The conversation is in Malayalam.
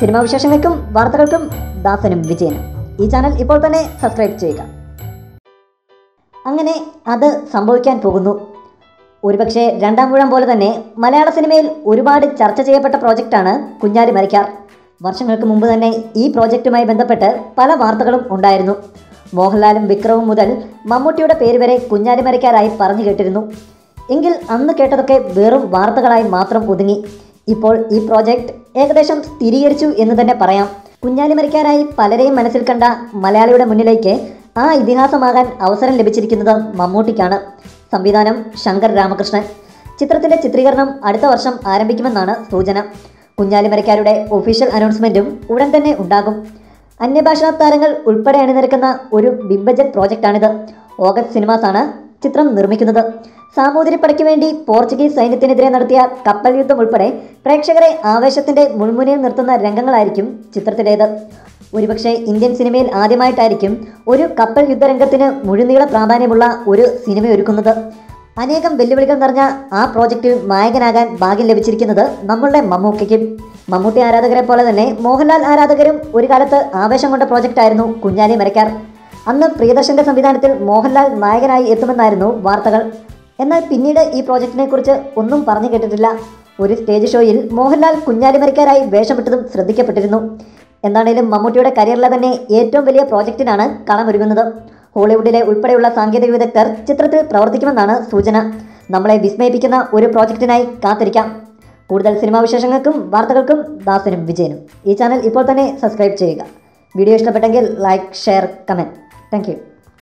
സിനിമാ വിശേഷങ്ങൾക്കും വാർത്തകൾക്കും ദാസനും വിജയനും. ഈ ചാനൽ ഇപ്പോൾ തന്നെ സബ്സ്ക്രൈബ് ചെയ്യുക. അങ്ങനെ അത് സംഭവിക്കാൻ പോകുന്നു. ഒരുപക്ഷെ രണ്ടാം മുഴം പോലെ തന്നെ മലയാള സിനിമയിൽ ഒരുപാട് ചർച്ച ചെയ്യപ്പെട്ട പ്രോജക്റ്റാണ് കുഞ്ഞാലി മരയ്ക്കാർ വർഷങ്ങൾക്ക് മുമ്പ് തന്നെ ഈ പ്രോജക്റ്റുമായി ബന്ധപ്പെട്ട് പല വാർത്തകളും ഉണ്ടായിരുന്നു. മോഹൻലാലും വിക്രവും മുതൽ മമ്മൂട്ടിയുടെ പേര് വരെ കുഞ്ഞാലി മരയ്ക്കാരായി പറഞ്ഞു കേട്ടിരുന്നു. എങ്കിൽ അന്ന് കേട്ടതൊക്കെ വെറും വാർത്തകളായി മാത്രം ഒതുങ്ങി. ഇപ്പോൾ ഈ പ്രോജക്റ്റ് ഏകദേശം സ്ഥിരീകരിച്ചു എന്ന് തന്നെ പറയാം. കുഞ്ഞാലി മരയ്ക്കാരായി പലരെയും മനസ്സിൽ കണ്ട മലയാളിയുടെ മുന്നിലേക്ക് ആ ഇതിഹാസമാകാൻ അവസരം ലഭിച്ചിരിക്കുന്നത് മമ്മൂട്ടിക്കാണ്. സംവിധാനം ശങ്കർ രാമകൃഷ്ണൻ. ചിത്രത്തിന്റെ ചിത്രീകരണം അടുത്ത വർഷം ആരംഭിക്കുമെന്നാണ് സൂചന. കുഞ്ഞാലിമരക്കാരുടെ ഒഫീഷ്യൽ അനൗൺസ്മെന്റും ഉടൻ തന്നെ ഉണ്ടാകും. അന്യഭാഷാ താരങ്ങൾ ഉൾപ്പെടെ അണിനിരക്കുന്ന ഒരു ബിഗ് പ്രോജക്റ്റാണിത്. ഓഗസ്റ്റ് സിനിമാസാണ് ചിത്രം നിർമ്മിക്കുന്നത്. സാമൂതിരിപ്പടയ്ക്ക് വേണ്ടി പോർച്ചുഗീസ് സൈന്യത്തിനെതിരെ നടത്തിയ കപ്പൽ യുദ്ധം ഉൾപ്പെടെ പ്രേക്ഷകരെ ആവേശത്തിന്റെ മുൾമുനയിൽ നിർത്തുന്ന രംഗങ്ങളായിരിക്കും ചിത്രത്തിലേത്. ഒരുപക്ഷെ ഇന്ത്യൻ സിനിമയിൽ ആദ്യമായിട്ടായിരിക്കും ഒരു കപ്പൽ യുദ്ധരംഗത്തിന് മുഴുനീള പ്രാധാന്യമുള്ള ഒരു സിനിമ ഒരുക്കുന്നത് അനേകം വെല്ലുവിളികൾ നിറഞ്ഞ ആ പ്രോജക്റ്റിൽ നായകനാകാൻ ഭാഗ്യം ലഭിച്ചിരിക്കുന്നത് നമ്മളുടെ മമ്മൂക്കയ്ക്കും. മമ്മൂട്ടി ആരാധകരെ പോലെ തന്നെ മോഹൻലാൽ ആരാധകരും ഒരു കാലത്ത് ആവേശം കൊണ്ട പ്രോജക്റ്റായിരുന്നു കുഞ്ഞാലി മരക്കാർ. അന്ന് പ്രിയദർശന്റെ സംവിധാനത്തിൽ മോഹൻലാൽ നായകനായി എത്തുമെന്നായിരുന്നു വാർത്തകൾ. എന്നാൽ പിന്നീട് ഈ പ്രോജക്റ്റിനെ കുറിച്ച് ഒന്നും പറഞ്ഞു കേട്ടിട്ടില്ല. ഒരു സ്റ്റേജ് ഷോയിൽ മോഹൻലാൽ കുഞ്ഞാലിമരിക്കാരായി വേഷമിട്ടതും ശ്രദ്ധിക്കപ്പെട്ടിരുന്നു. എന്താണേലും മമ്മൂട്ടിയുടെ കരിയറിലെ തന്നെ ഏറ്റവും വലിയ പ്രോജക്റ്റിനാണ് കളമൊരുങ്ങുന്നത്. ഹോളിവുഡിലെ ഉൾപ്പെടെയുള്ള സാങ്കേതിക വിദഗ്ധർ ചിത്രത്തിൽ പ്രവർത്തിക്കുമെന്നാണ് സൂചന. നമ്മളെ വിസ്മയിപ്പിക്കുന്ന ഒരു പ്രോജക്റ്റിനായി കാത്തിരിക്കാം. കൂടുതൽ സിനിമാ വിശേഷങ്ങൾക്കും വാർത്തകൾക്കും ദാസനും വിജയനും. ഈ ചാനൽ ഇപ്പോൾ തന്നെ സബ്സ്ക്രൈബ് ചെയ്യുക. വീഡിയോ ഇഷ്ടപ്പെട്ടെങ്കിൽ like share comment. Thank you.